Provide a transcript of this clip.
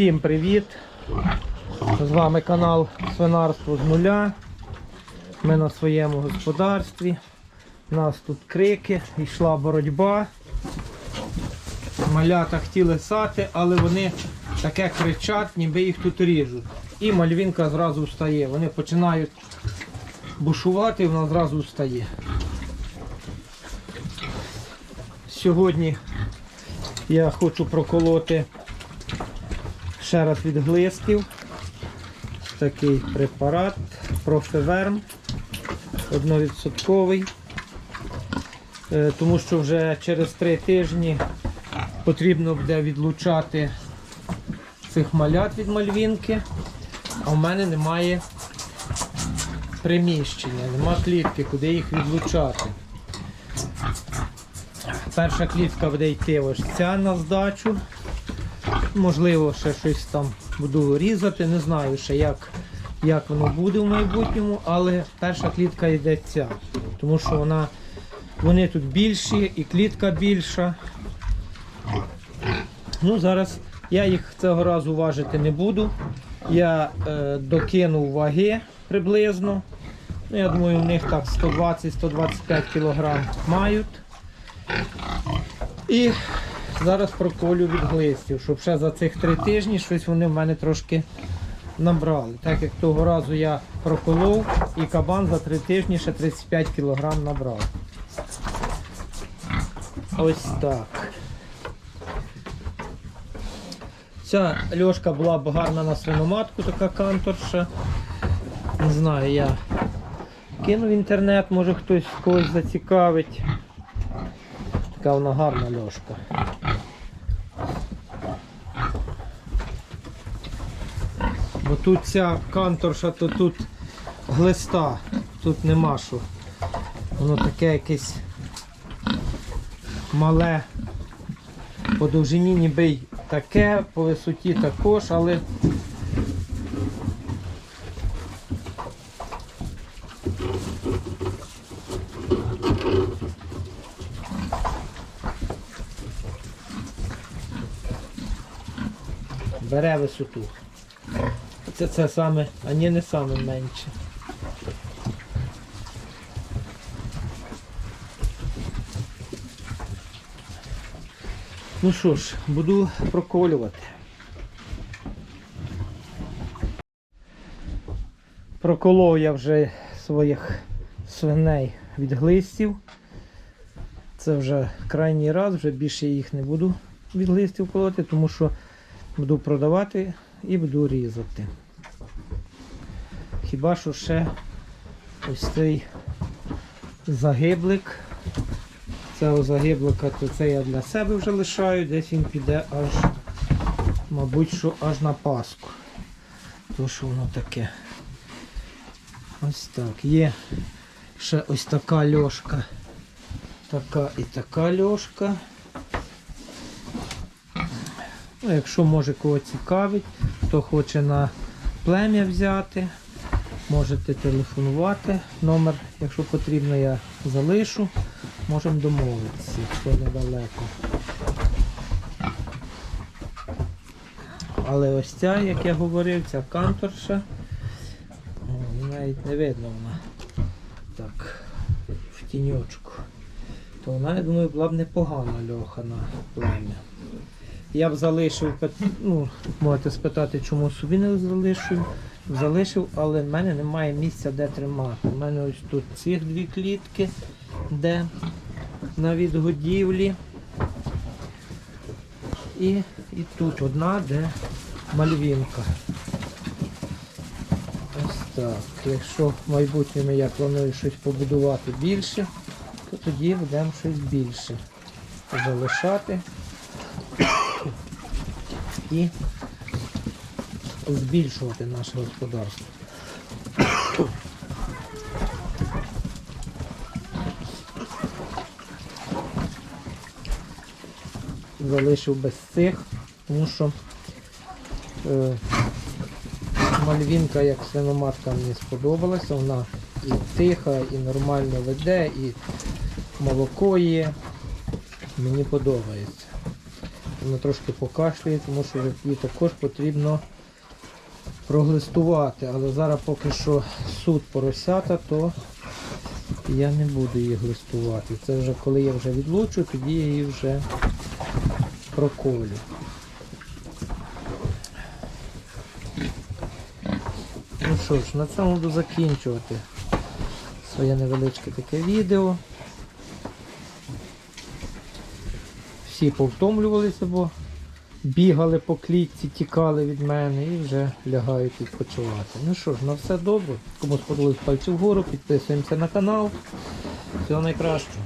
Усім привіт! З вами канал Свинарство з нуля. Ми на своєму господарстві. У нас тут крики, йшла боротьба. Малята хотіли сати, але вони таке кричать, ніби їх тут ріжуть. І мальвінка зразу встає. Вони починають бушувати вона зразу встає. Сьогодні я хочу проколоти ще раз від глистів. Такий препарат Профеверм 1%. Е, Тому що вже через три тижні потрібно буде відлучати цих малят від мальвінки, а в мене немає приміщення, нема клітки, куди їх відлучати. Перша клітка буде йти ось ця на здачу. Можливо, ще щось там буду різати, не знаю ще як, як воно буде в майбутньому, але перша клітка йде ця. Тому що вона, вони тут більші і клітка більша. Ну, Зараз я їх цього разу важити не буду. Я е, докинув ваги приблизно. Ну, Я думаю, в них так 120-125 кг мають. І зараз проколю від глистів, щоб ще за цих три тижні щось вони в мене трошки набрали. Так як того разу я проколов і кабан за три тижні ще 35 кг набрав. Ось так. Ця льошка була б гарна на свиноматку, така канторша. Не знаю, я кину в інтернет, може хтось когось зацікавить. Така вона гарна льошка. Бо тут ця канторша, то тут глиста, тут нема що. Воно таке якесь мале. По довжині ніби й таке, по висоті також, але бере висоту. Це це саме, а ні не саме менше. Ну що ж, буду проколювати. Проколов я вже своїх свиней від глистів. Це вже крайній раз, вже більше їх не буду від глистів колоти, тому що буду продавати і буду різати. Хіба що ще ось цей загиблик. Цього загиблика, то це я для себе вже лишаю, десь він піде аж, мабуть, що аж на Пасху. То що воно таке. Ось так. Є ще ось така льошка. Така і така льошка. Ну, якщо може кого цікавить, хто хоче на плем'я взяти, можете телефонувати. Номер, якщо потрібно, я залишу. Можемо домовитися, якщо недалеко. Але ось ця, як я говорив, ця канторша, навіть не видно вона так в тіньочку. То вона, я думаю, була б непогана льоха на плем'я. Я б залишив, ну, можете спитати, чому собі не залишив. Залишив, але в мене немає місця, де тримати. У мене ось тут цих дві клітки, де на відгодівлі. І, і тут одна, де мальвінка. Ось так. Якщо в майбутньому я планую щось побудувати більше, то тоді будемо щось більше залишати і збільшувати наше господарство. Залишив без цих, тому що е, мальвінка як свиноматка мені сподобалася, вона і тиха, і нормально веде, і молоко є. Мені подобається. Вона трошки покашлює, тому що її також потрібно проглистувати. Але зараз поки що суд поросята, то я не буду її глистувати. Це вже коли я вже відлучу, тоді я її вже проколю. Ну що ж, на цьому буду закінчувати своє невеличке таке відео. Всі повтомлювалися, бо бігали по клітці, тікали від мене і вже лягають відпочивати. Ну що ж, на все добре. Кому сподобалось пальці вгору, підписуємося на канал. Всього найкращого.